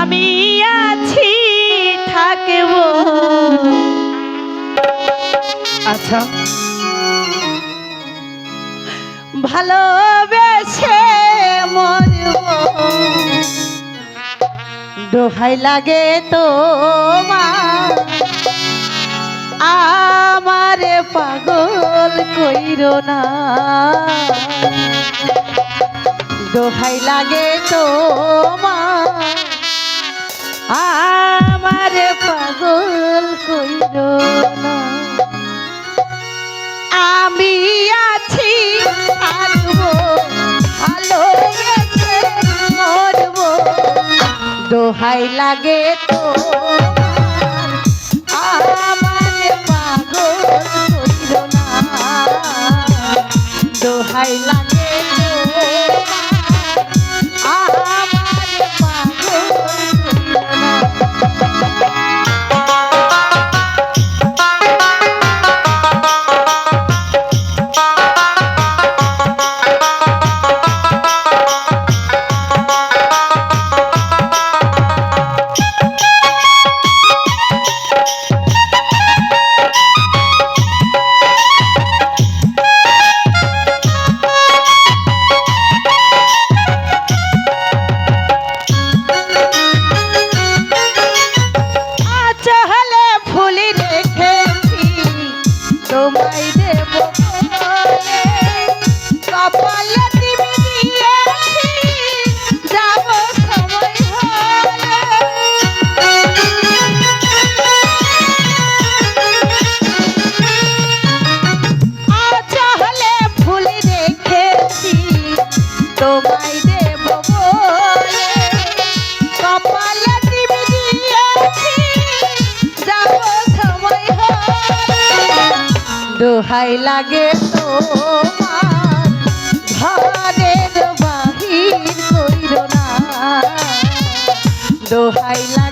আমি আছি থাকব। আচ্ছা। ভালোবেসে মরব। দোহাই লাগে তো আমারে পাগল কইর না। দোহাই লাগে তো আমারে পাগল কইর না। আমি আছি থাকব ভালোবেসে মরবো। দোহাই লাগে তো। দোহাই লাগে না। দোহাই লাগে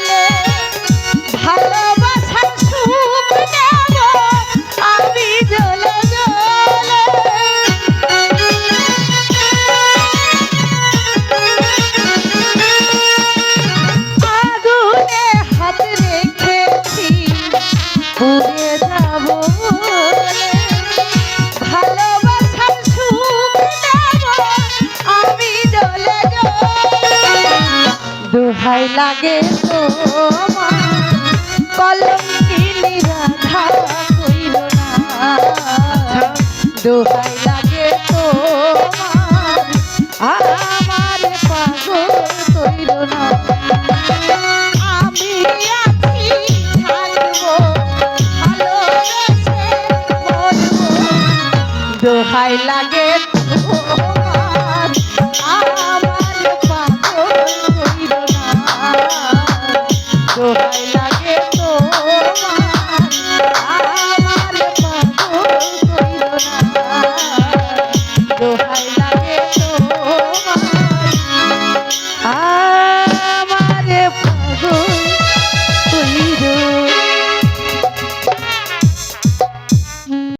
বলে ভালোবাসার দোহাই লাগে তোমার। কলম কিনি রাধা কইল না। দোহাই লাগে তোমার। আমার পাগল কইল না। আমি দোহাই লাগে